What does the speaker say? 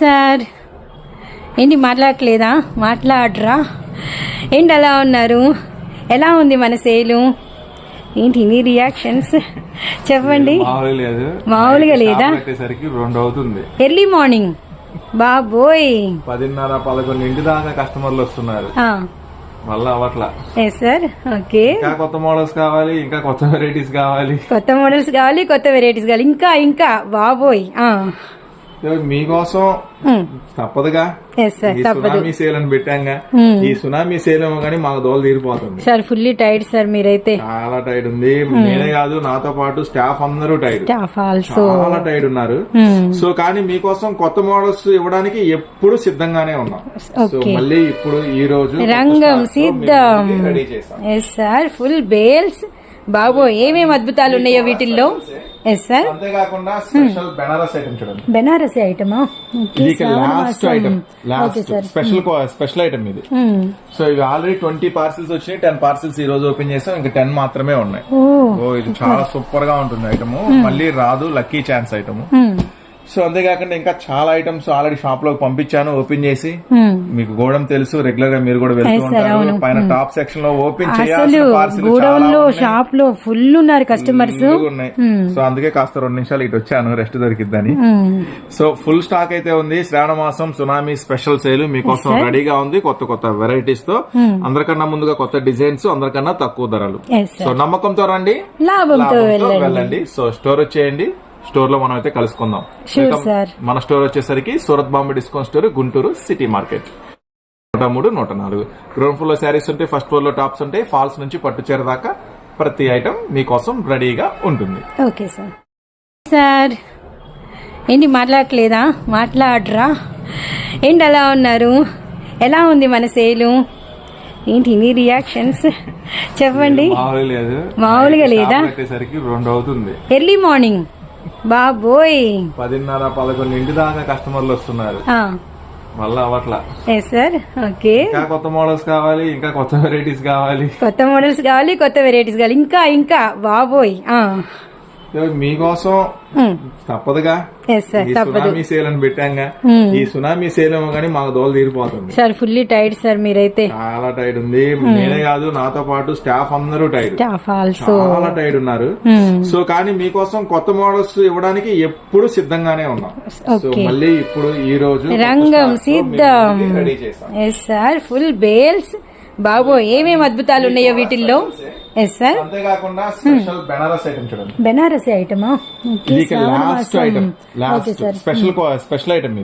Sir? ఏంటి మాట్లాడట్లేదా? మాట్లాడరా? ఏంటి అలా ఉన్నారు? ఎలా ఉంది మన సేలు? ఏంటి మీ రియాక్షన్స్ చెప్పండి. మామూలుగా లేదు. రెండు అవుతుంది. Early morning. బాబోయ్. పదిన్నర పదకొండు ఇంటి దాకా కస్టమర్లు వస్తున్నారు. మళ్ళా అవట్లా ఎస్ సార్ ఓకే. ఇంకా కొత్త మోడల్స్ కావాలి ఇంకా కొత్త వెరైటీస్ కావాలి. కొత్త మోడల్స్ కావాలి కొత్త వెరైటీస్ కావాలి. ఇంకా ఇంకా. బాబోయ్. మీకోసం తప్పదుగా ఎస్ సార్ ఈ తప్పదు. సునామీ సేల్ అని పెట్టాంగా ఈ సునామీ సేల్ ఏమో కానీ మాకు దోల తీరిపోతుంది. సార్ ఫుల్లీ టైట్ సార్ మీరైతే. చాలా టైట్ ఉంది. నేనే కాదు నాతో పాటు స్టాఫ్ అందరూ టైట్ స్టాఫ్ ఆల్సో చాలా టైట్ ఉన్నారు. సో కానీ మీకోసం కొత్త మోడల్స్ ఇవ్వడానికి ఎప్పుడు సిద్ధంగానే ఉన్నాం. సో. మళ్ళీ ఇప్పుడు ఈ రోజు రంగం సిద్ధం. రెడీ సార్ ఫుల్ బేల్స్ బాబో ఏమేమి అద్భుతాలు ఉన్నాయో వీటిల్లో? ఎస్ సార్ అంతేకాకుండా స్పెషల్ బెనారస్ ఐటమ్ చూడండి. బెనారసీ ఐటమా ఇది last item last special special item ఇది. సో ఇవి ఆల్రెడీ ట్వంటీ పార్సిల్స్ వచ్చినాయి. టెన్ పార్సిల్స్ ఈ రోజు ఓపెన్ చేసాం. ఇంకా టెన్ మాత్రమే ఉన్నాయి. ఓ ఓ ఇది చాలా సూపర్గా ఉంటుంది ఐటమ్ మళ్ళీ రాదు. లక్కీ ఛాన్స్ ఐటమ్ సో అంతేకాకుండా ఇంకా చాలా ఐటమ్స్ ఆల్రెడీ షాప్లో పంపించాను ఓపెన్ చేసి. మీకు గోడం తెలుసు రెగ్యులర్గా మీరు కూడా వెళ్తూ ఉంటారు. పైన టాప్ సెక్షన్లో ఓపెన్ అసలు చేయాల్సిన పార్సిల్ గూడౌన్లో షాప్లో ఫుల్ ఉన్నారు కస్టమర్స్ ఉన్నాయి. సో అందుకే కాస్త రెండు నిమిషాలు ఇటు వచ్చాను రెస్ట్ దొరికిద్దని. సో ఫుల్ స్టాక్ అయితే ఉంది. శ్రావణ మాసం సునామీ స్పెషల్ సేల్ మీకోసం రెడీగా ఉంది. కొత్త కొత్త వెరైటీస్తో. అందరికన్నా ముందుగా కొత్త డిజైన్స్ అందరికన్నా తక్కువ ధరలు. సో నమ్మకంతో రండి. లాభంతో వెళ్ళండి. సో స్టోర్ వచ్చేయండి. స్టోర్లో మనం అయితే కలుసుకుందాం. మన స్టోర్ వచ్చేసరికి Surat Bombay discount store Guntur city market. నూట మూడు నూట నాలుగు. గ్రౌండ్ ఫ్లోర్లో శారీస్ ఉంటాయి ఫస్ట్ ఫ్లోర్లో టాప్స్ ఉంటాయి ఫాల్స్ నుంచి పట్టు చీర దాకా ప్రతి ఐటమ్ మీకోసం రెడీగా ఉంటుంది. ఓకే సార్ సార్ ఏంటి మాట్లాడట్లేదా? మాట్లాడరా? ఏంటి అలా ఉన్నారు? ఎలా ఉంది మన సేలు? ఏంటి మీ రియాక్షన్స్ చెప్పండి. మామూలుగా లేదు. రెండు అవుతుంది. ఎర్లీ మార్నింగ్ బాబోయ్. పదిన్నర పదకొండు ఇంటి దాకా కస్టమర్లు వస్తున్నారు. మళ్ళా అవట్లా సార్ ఓకే. ఇంకా కొత్త మోడల్స్ కావాలి ఇంకా కొత్త వెరైటీస్ కావాలి. కొత్త మోడల్స్ కావాలి కొత్త వెరైటీస్ కావాలి. ఇంకా ఇంకా. బాబోయ్. మీకోసం తప్పదుగా. ఈ సునామీ సేల్ అని పెట్టాంగా ఈ సునామీ సేల్ ఏమో కానీ మాకు దోల తీరిపోతుంది. సార్ ఫుల్లీ టైట్ సార్ మీరైతే. చాలా టైట్ ఉంది. నేనే కాదు నాతో పాటు స్టాఫ్ అందరూ టైట్ స్టాఫ్ ఆల్సో చాలా టైట్ ఉన్నారు. సో కానీ మీకోసం కొత్త మోడల్స్ ఇవ్వడానికి ఎప్పుడు సిద్ధంగానే ఉన్నాం. సో. మళ్ళీ ఇప్పుడు ఈ రోజు రంగం సిద్ధం. రెడీ చేస్తాం. సార్ ఫుల్ బేల్స్ బాబో ఏమేమి అద్భుతాలు ఉన్నాయో వీటిల్లో? ఎస్ సార్ అంతేకాకుండా స్పెషల్ బెనారస్ ఐటమ్ చూడండి. Banarasi ఐటమా? Last last special special item